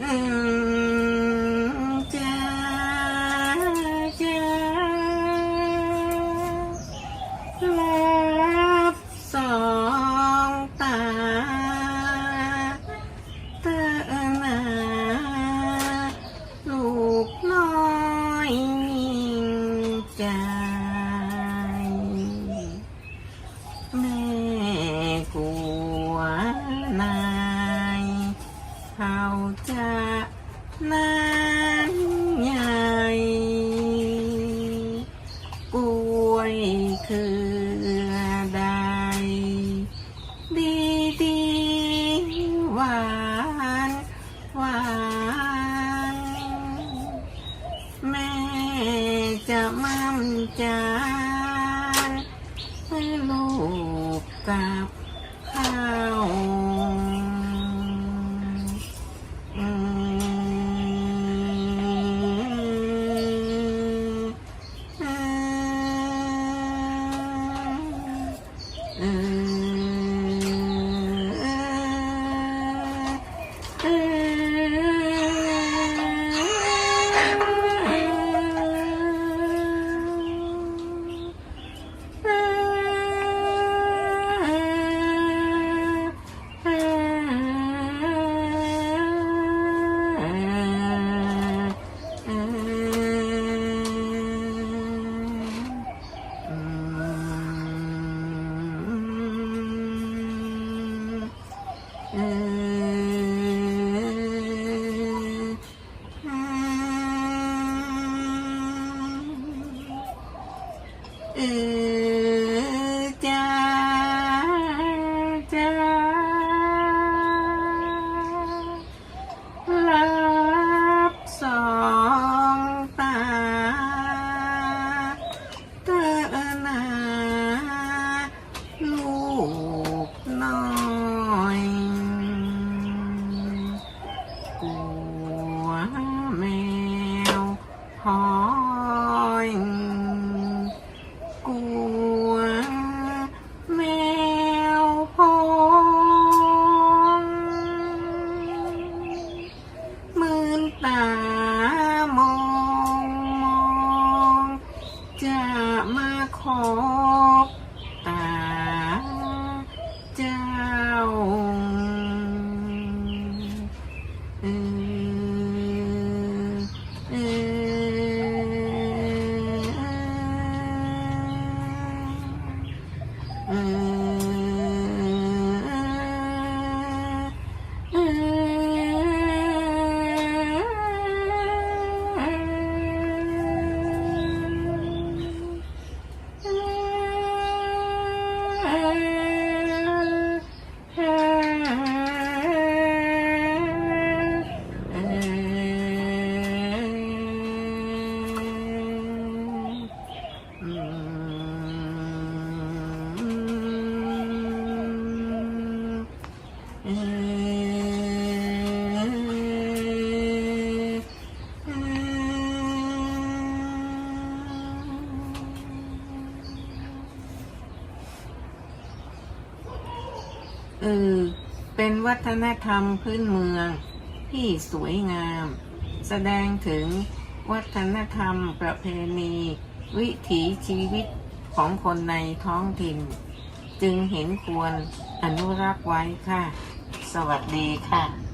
嗯 นานใหญ่กล้วยคือใดดีดีหวานหวานแม่จะมั่นใจให้ลูกกับข้าว Mm. mèo hỏi của mèo hôn mươn tài Bye. เออ เป็นวัฒนธรรมพื้นเมืองที่สวยงาม แสดงถึงวัฒนธรรมประเพณี วิถีชีวิตของคนในท้องถิ่น จึงเห็นควรอนุรักษ์ไว้ค่ะ สวัสดีค่ะ